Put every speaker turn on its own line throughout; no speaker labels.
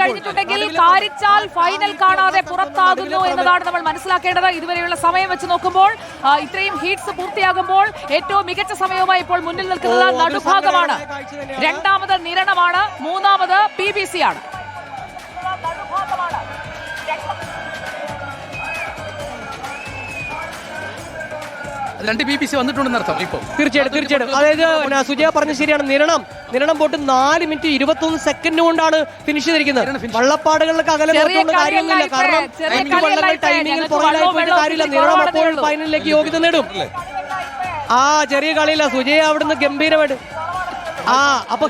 കഴിഞ്ഞിട്ടുണ്ടെങ്കിൽ കാരിച്ചാൽ ഫൈനൽ കാണാതെ പുറത്താകുന്നു എന്നതാണ് നമ്മൾ മനസ്സിലാക്കേണ്ടത്. ഇതുവരെയുള്ള സമയം വെച്ച് നോക്കുമ്പോൾ ഇത്രയും ഹീറ്റ്സ് പൂർത്തിയാകുമ്പോൾ ഏറ്റവും മികച്ച സമയവുമായി ഇപ്പോൾ മുന്നിൽ നിൽക്കുന്നത് നടുഭാഗമാണ്. രണ്ടാമത് നിരണമാണ് മൂന്നാമത് പി ബി സി ആണ്.
രണ്ട് ബി ബി സി വന്നിട്ടുണ്ടെന്ന് അർത്ഥം ഇപ്പോൾ
തീർച്ചയായിട്ടും തീർച്ചയായിട്ടും. അതായത് പിന്നെ സുജയ പറഞ്ഞ ശരിയാണ്. നിരണം നിരണം പോട്ട് നാല് മിനിറ്റ് ഇരുപത്തൊന്ന് സെക്കൻഡ് കൊണ്ടാണ് ഫിനിഷ് ചെയ്തിരിക്കുന്നത്. വള്ളപ്പാടുകളിലൊക്കെ അകലെ കാര്യമൊന്നുമില്ല കാരണം വള്ളങ്ങൾ പുറകിലായി പോയിട്ട് കാര്യമില്ല. നിരണം അപ്പോൾ ഫൈനലിലേക്ക് യോഗ്യത നേടും. ആ ചെറിയ കളിയില്ല സുജയ അവിടുന്ന് ഗംഭീരമായിട്ട് അപ്പൊ.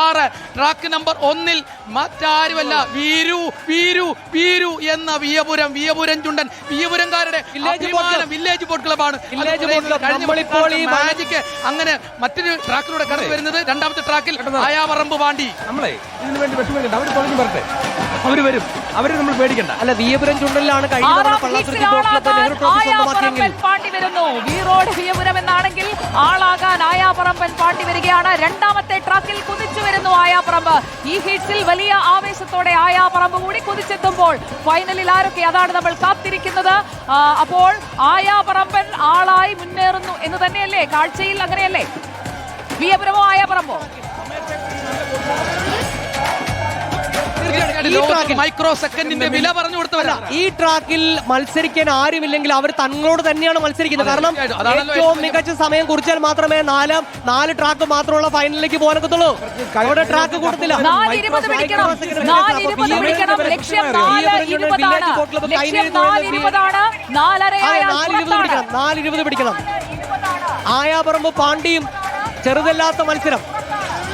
ആറ്. ട്രാക്ക് നമ്പർ ഒന്നിൽ മറ്റാരുമല്ല വീരു വീരു വീരു എന്ന വിയപുരം വിയപുരം ചുണ്ടൻ വിയപുരംകാരുടെ
വില്ലേജ്
വില്ലേജ് ബോട്ട് ക്ലബാണ് മാജിക്ക് അങ്ങനെ മറ്റൊരു ട്രാക്കിലൂടെ കടന്നു വരുന്നത്. രണ്ടാമത്തെ ട്രാക്കിൽ ആയാവറമ്പ് പാണ്ടി.
നമ്മളെ ഇതിനു വേണ്ടി വിഷമിക്കണ്ട അവർ പറഞ്ഞു വരട്ടെ. അവർ വരും. അവരെ നമ്മൾ പേടിക്കണ്ട.
അല്ല വിയപുരം ചുണ്ടലിലാണ് കഴിഞ്ഞ തവണ Pallathuruthy boat club Nehru trophy സ്വന്തമാക്കിയെങ്കിൽ
പാണ്ടി വരുന്നു. വീറോഡ് വിയപുരം എന്നാണെങ്കിൽ ആളാകാൻ ആയാപറമ്പൻ പാണ്ടി വരികയാണ്. രണ്ടാമത്തെ ട്രാക്കിൽ കുതിച്ചു വരുന്നു ആയാപറമ്പ്. ഈ ഹീറ്റ്സിൽ വലിയ ആവേശത്തോടെ ആയാപറമ്പ് കൂടി കുതിച്ചെത്തുമ്പോൾ ഫൈനലിൽ ആരൊക്കെ അതാണ് നമ്മൾ കാത്തിരിക്കുന്നത്? അപ്പോൾ ആയാപറമ്പൻ ആളായി മുന്നേറുന്നു എന്ന് തന്നെയല്ലേ? കാഴ്ചയിൽ അങ്ങനെയല്ലേ? വിയപുരമോ ആയാപറമ്പോ?
മൈക്രോ സെക്കൻഡിന്റെ വില പറഞ്ഞു കൊടുത്തവരല്ല
ഈ ട്രാക്കിൽ മത്സരിക്കാൻ ആരുമില്ലെങ്കിൽ അവർ തങ്ങളോട് തന്നെയാണ് മത്സരിക്കുന്നത്. കാരണം ഏറ്റവും മികച്ച സമയം കുറിച്ചാൽ മാത്രമേ നാലാം നാല് ട്രാക്ക് മാത്രമുള്ള ഫൈനലിലേക്ക് പോകാനൊക്കത്തുള്ളൂ. അവിടെ ട്രാക്ക് കൊടുത്തില്ല.
നാലിരുപത് പിടിക്കണം.
ആയാപറമ്പ് പാണ്ഡിയും ചെറുതല്ലാത്ത മത്സരം.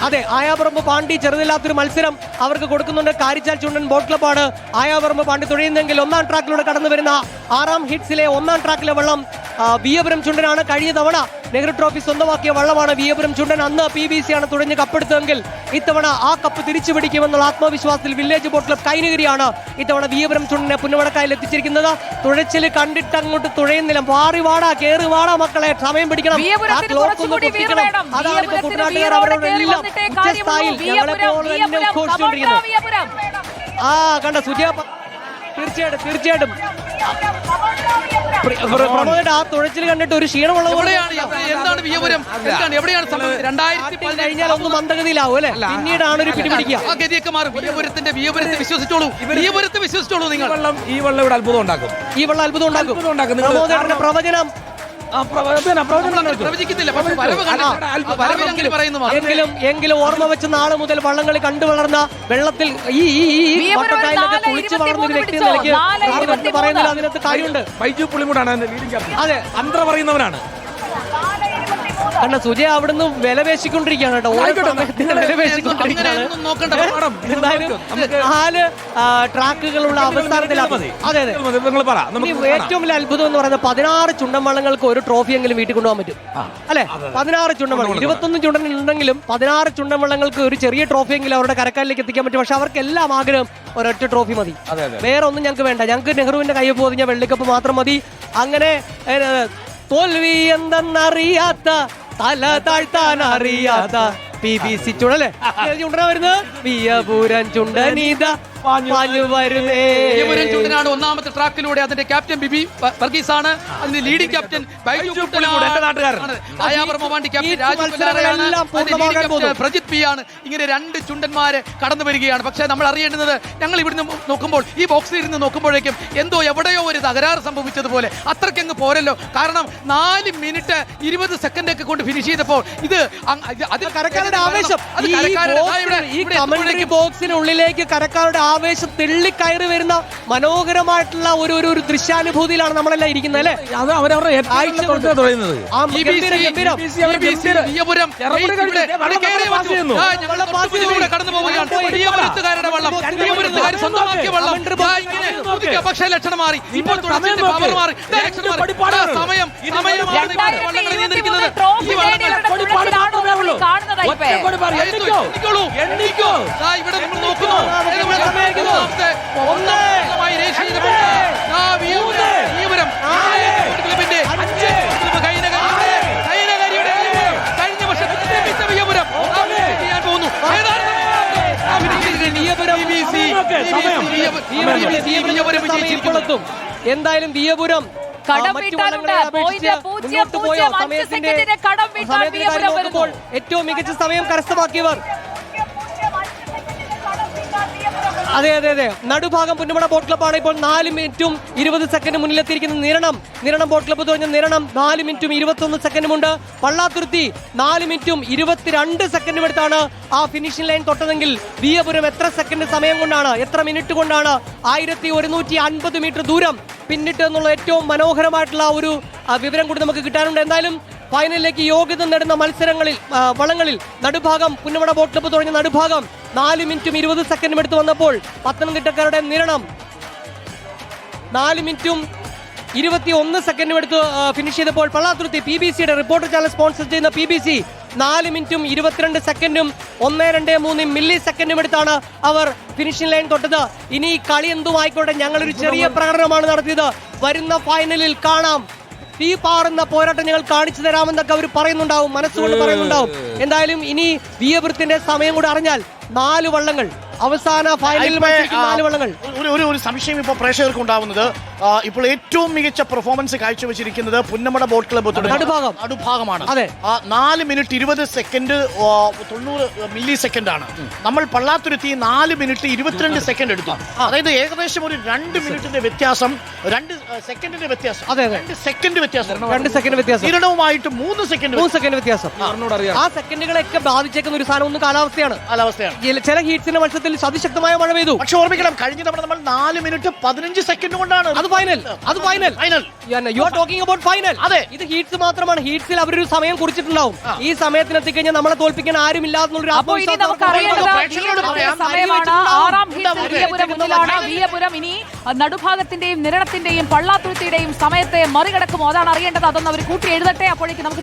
അതെ ആയാപറമ്പ് പാണ്ടി ചെറുതില്ലാത്തൊരു മത്സരം അവർക്ക് കൊടുക്കുന്നുണ്ട്. കാരിച്ചാൽ ചുണ്ടൻ ബോട്ട് ക്ലബ്ബാണ് ആയാപറമ്പ് പാണ്ടി തുഴയുന്നെങ്കിൽ ഒന്നാം ട്രാക്കിലൂടെ കടന്നു വരുന്ന ആറാം ഹിറ്റ്സിലെ ഒന്നാം ട്രാക്കിലെ വള്ളം വിയപുരം ചുണ്ടനാണ് കഴിഞ്ഞ തവണ നെഹ്റു ട്രോഫി സ്വന്തമാക്കിയ വള്ളമാണ് വിയപുരം ചുണ്ടൻ. അന്ന് പി ബി സി ആണ് തുഴഞ്ഞ് കപ്പെടുത്തതെങ്കിൽ ഇത്തവണ ആ കപ്പ് തിരിച്ചു പിടിക്കുമെന്നുള്ള ആത്മവിശ്വാസത്തിൽ വില്ലേജ് ബോട്ട് ക്ലബ് കൈനഗിരിയാണ് ഇത്തവണ വിയപുരം ചുണ്ടനെ പുന്നമടക്കായിൽ എത്തിച്ചിരിക്കുന്നത്. തുഴച്ചിൽ കണ്ടിട്ട് അങ്ങോട്ട് തുഴയുന്നില്ല. വാറി വാടാ കേറി വാടാ മക്കളെ. സമയം പിടിക്കണം. ആ ഒന്ന് പൊട്ടിക്കണം. അതാണ് ഇപ്പോ കുട്ടനാട്ടുകാർ
വീറോടെ
അവരോട്
കയറി
എല്ലാം
വന്നിട്ടേ
ഉച്ചസ്ഥായിൽ ഞങ്ങളെ പോലെ തന്നെ
വിയപുരം.
ആ കണ്ട? സുജയ തീർച്ചയായിട്ടും തീർച്ചയായിട്ടും. പ്രമോദയുടെ ആ തുഴച്ചിൽ കണ്ടിട്ട് ഒരു ക്ഷീണമുള്ള
എവിടെയാണ് എന്താണ് വിയപുരം എന്താണ് എവിടെയാണ് സംഭവിച്ചത് രണ്ടായിരത്തി
കഴിഞ്ഞാൽ ഒന്ന് മന്ദഗതിയിലാവും അല്ലെ? പിന്നീടാണ് ഒരു പിടിപിടിക്കുക.
ആ ഗതിയൊക്കെ മാറും വിയപുരത്തിന്റെ വിയപുരത്തെ വിശ്വസിച്ചോളൂ. വിയപുരത്തെ വിശ്വസിച്ചോളൂ
ഈ
നിങ്ങൾ
വെള്ളം ഈ വെള്ളം ഇവിടെ അത്ഭുതം ഉണ്ടാക്കും
ഈ വെള്ളം അത്ഭുതം ഉണ്ടാക്കും
അത്ഭുതം ഉണ്ടാക്കും. നിങ്ങൾ
പ്രമോദയുടെ പ്രവചനം എങ്കിലും എങ്കിലും ഓർമ്മ വെച്ച് നാളെ മുതൽ വള്ളംകളി കണ്ടു വളർന്ന വെള്ളത്തിൽ ഈ കുളിച്ചു വളർന്ന ഒരു വ്യക്തി? നിലയ്ക്ക്. പറയുന്നില്ല അതിനകത്ത് കാര്യമുണ്ട്.
ബൈജു പുളിമൂടാണ്
അതെ
അന്ത്ര പറയുന്നവനാണ്.
കാരണം സുജയ അവിടുന്ന് വിലപേശിക്കൊണ്ടിരിക്കുകയാണ് കേട്ടോ. ഓരോ സമയത്തിന് നാല് ട്രാക്കുകളുള്ള അവസാനത്തിലാണ് അതെ അതെ. ഏറ്റവും വലിയ അത്ഭുതം എന്ന് പറയുന്നത് പതിനാറ് ചുണ്ടൻ വള്ളങ്ങൾക്ക് ഒരു ട്രോഫി എങ്കിലും വീട്ടിൽ കൊണ്ടുപോകാൻ പറ്റും. അല്ലെ? പതിനാറ് ചുണ്ടൻ വള്ളം ഇരുപത്തൊന്ന് ചുണ്ടൻ ഉണ്ടെങ്കിലും പതിനാറ് ചുണ്ടൻ വള്ളങ്ങൾക്ക് ഒരു ചെറിയ ട്രോഫി എങ്കിലും അവരുടെ കരക്കാലിലേക്ക് എത്തിക്കാൻ പറ്റും. പക്ഷെ അവർക്ക് എല്ലാം ആഗ്രഹം ഒരൊറ്റ ട്രോഫി മതി. വേറെ ഒന്നും ഞങ്ങൾക്ക് വേണ്ട. ഞങ്ങൾക്ക് നെഹ്റുവിന്റെ കൈ പൊതിഞ്ഞ വെള്ളിക്കപ്പ് മാത്രം മതി. അങ്ങനെ തോൽവി എന്തെന്നറിയാത്ത തല താഴ്ത്താൻ അറിയാത്ത പി ബി സി ചുണ്ടല്ലേ? ചുണ്ടന വരുന്നത്? വിയപൂരൻ ചുണ്ടനീത.
ചുണ്ടനാണ് ഒന്നാമത്തെ ട്രാക്കിലൂടെ അതിന്റെ ക്യാപ്റ്റൻ ബിബി വർഗീസ് ആണ്. അതിന്റെ ലീഡിംഗ് ക്യാപ്റ്റൻ. പ്രജിത് പി ആണ്. ഇങ്ങനെ രണ്ട് ചുണ്ടന്മാര് കടന്നു വരികയാണ്. പക്ഷേ നമ്മൾ അറിയേണ്ടുന്നത് ഞങ്ങൾ ഇവിടുന്ന് നോക്കുമ്പോൾ ഈ ബോക്സിൽ ഇരുന്ന് നോക്കുമ്പോഴേക്കും എന്തോ എവിടെയോ ഒരു തകരാറ് സംഭവിച്ചതുപോലെ അത്രയ്ക്കങ്ങ് പോരല്ലോ. കാരണം നാല് മിനിറ്റ് ഇരുപത് സെക്കൻഡ് ഒക്കെ കൊണ്ട് ഫിനിഷ് ചെയ്തപ്പോൾ ഇത് അതിൽ
കരക്കാരുടെ ആവേശം.
അത്
ഈ ബോക്സിനുള്ളിലേക്ക് കരക്കാരുടെ ആവേശം തെള്ളിക്കയറി വരുന്ന മനോഹരമായിട്ടുള്ള ഒരു ഒരു ഒരു ദൃശ്യാനുഭൂതിയിലാണ് നമ്മളെല്ലാം ഇരിക്കുന്നത് അല്ലേ?
അത് അവരവരുടെ സമയം സമയം.
പക്ഷേ ലക്ഷണം മാറി. ഇപ്പോൾ
സമയം
മാറി. സമയം. ദാ ഇവിടെ നോക്കുന്നു. ഒന്നാമതായി രജിസ്റ്റർ ചെയ്തപ്പോൾ ആ വിയൂര് നിയമനം ക്ലബിന്റെ
അഞ്ച്
എന്തായാലും ഏറ്റവും മികച്ച സമയം കരസ്ഥമാക്കിയവർ അതെ അതെ അതെ. നടുഭാഗം പുന്നമട ബോട്ട് ക്ലബ്ബാണ്. ഇപ്പോൾ നാല് മിനിറ്റും ഇരുപത് സെക്കൻഡ് മുന്നിലെത്തിയിരിക്കുന്ന നിരണം. നിരണം ബോട്ട് ക്ലബ്ബ് തുടങ്ങിയ നിരണം. നാല് മിനിറ്റും ഇരുപത്തൊന്ന് സെക്കൻഡുമുണ്ട്. പള്ളാത്തുരുത്തി നാല് മിനിറ്റും ഇരുപത്തിരണ്ട് സെക്കൻഡും എടുത്താണ് ആ ഫിനിഷിംഗ് ലൈൻ തൊട്ടതെങ്കിൽ വിയപുരം എത്ര സെക്കൻഡ് സമയം കൊണ്ടാണ്? എത്ര മിനിറ്റ് കൊണ്ടാണ്? ആയിരത്തി ഒരുന്നൂറ്റി അൻപത് മീറ്റർ ദൂരം. പിന്നിട്ട് എന്നുള്ള ഏറ്റവും മനോഹരമായിട്ടുള്ള ഒരു വിവരം കൂടി നമുക്ക് കിട്ടാനുണ്ട്. എന്തായാലും ഫൈനലിലേക്ക് യോഗ്യത നേടുന്ന മത്സരങ്ങളിൽ വളങ്ങളിൽ നടുഭാഗം പുന്നമട ബോട്ട് ക്ലബ്ബ് തുടങ്ങിയ നടുഭാഗം നാല് മിനിറ്റും ഇരുപത് സെക്കൻഡും എടുത്തു വന്നപ്പോൾ പത്തനംതിട്ടക്കാരുടെ നിരണം. നാല് മിനിറ്റും ഇരുപത്തി ഒന്ന് സെക്കൻഡും എടുത്ത് ഫിനിഷ് ചെയ്തപ്പോൾ പള്ളാത്തുരുത്തി പി ബി സിയുടെ റിപ്പോർട്ടർ ചാനൽ സ്പോൺസർ ചെയ്യുന്ന പി ബി സി നാല് മിനിറ്റും ഇരുപത്തിരണ്ട് സെക്കൻഡും ഒന്ന് രണ്ട് മൂന്ന് മില്ലി സെക്കൻഡും എടുത്താണ് അവർ ഫിനിഷിംഗ് ലൈൻ തൊട്ടത്. ഇനി കളി എന്തും ആയിക്കോട്ടെ ഞങ്ങളൊരു ചെറിയ പ്രകടനമാണ് നടത്തിയത്. വരുന്ന ഫൈനലിൽ കാണാം. തീ പാറുന്ന പോരാട്ടം ഞങ്ങൾ കാണിച്ചു തരാമെന്നൊക്കെ അവർ പറയുന്നുണ്ടാവും മനസ്സുകൊണ്ട് പറയുന്നുണ്ടാവും. എന്തായാലും ഇനി വീയവൃത്തിന്റെ സമയം കൂടെ അറിഞ്ഞാൽ നാല് വള്ളങ്ങൾ അവസാന ഫൈനലിൽ നാല് വള്ളങ്ങൾ.
ഒരു ഒരു ഒരു സംശയം ഇപ്പോൾ പ്രേക്ഷകർക്ക് ഉണ്ടാവുന്നത് ഇപ്പോൾ ഏറ്റവും മികച്ച പെർഫോമൻസ് കാഴ്ചവെച്ചിരിക്കുന്നത് പുന്നമട ബോട്ട് ക്ലബ് അടുഭാഗം
നടുഭാഗം.
നടുഭാഗമാണ്.
അതെ.
നാല് മിനിറ്റ് ഇരുപത് സെക്കൻഡ് തൊണ്ണൂറ് മില്ലി സെക്കൻഡ് ആണ്. നമ്മൾ പള്ളാത്തുരുത്തി നാല് മിനിറ്റ് ഇരുപത്തിരണ്ട് സെക്കൻഡ് എടുത്തു. അതായത് ഏകദേശം ഒരു രണ്ട് മിനിറ്റിന്റെ വ്യത്യാസം രണ്ട് സെക്കൻഡിന്റെ വ്യത്യാസം.
അതെ, അതെ.
രണ്ട് സെക്കൻഡ് വ്യത്യാസം.
രണ്ട് സെക്കൻഡ് വ്യത്യാസം.
കിരണവുമായിട്ട് മൂന്ന് സെക്കൻഡ്
മൂന്ന് സെക്കൻഡ് വ്യത്യാസം. ആ. സെക്കൻഡുകളൊക്കെ ബാധിച്ചേക്കുന്ന ഒരു സാധനം ഒന്ന് കാലാവസ്ഥയാണ്.
കാലാവസ്ഥയാണ്.
ചില- ഹീറ്റ്സിന്റെ മത്സരത്തിൽ അതിശക്തമായ മഴ പെയ്തു.
പക്ഷെ ഓർമ്മിക്കണം കഴിഞ്ഞ തവണ നമ്മൾ നാല് മിനിറ്റ് പതിനഞ്ച് സെക്കൻഡ് കൊണ്ടാണ്.
അത് ഫൈനൽ അത് final
final
you are talking about final
അതെ.
ഇത് ഹീറ്റ്സ് മാത്രമാണ്. ഹീറ്റ്സിൽ അവരൊരു സമയം കുറിച്ചിട്ടുണ്ടാവും. ഈ സമയത്തിന് എത്തിക്കഴിഞ്ഞാൽ നമ്മളെ തോൽപ്പിക്കാൻ ആരും എന്നുള്ളൊരു
ഒരു ആറാം മുന്നിലാണ് വിയപുരം ഇനി നടുഭാഗത്തിന്റെയും നിരണത്തിന്റെയും പള്ളാത്തുരുത്തിയുടെയും സമയത്തെ മറികടക്കുമോ? അതാണ് അറിയേണ്ടത്. അതൊന്ന് അവർ കൂട്ടി എഴുതട്ടെ അപ്പോഴേക്ക് നമുക്ക്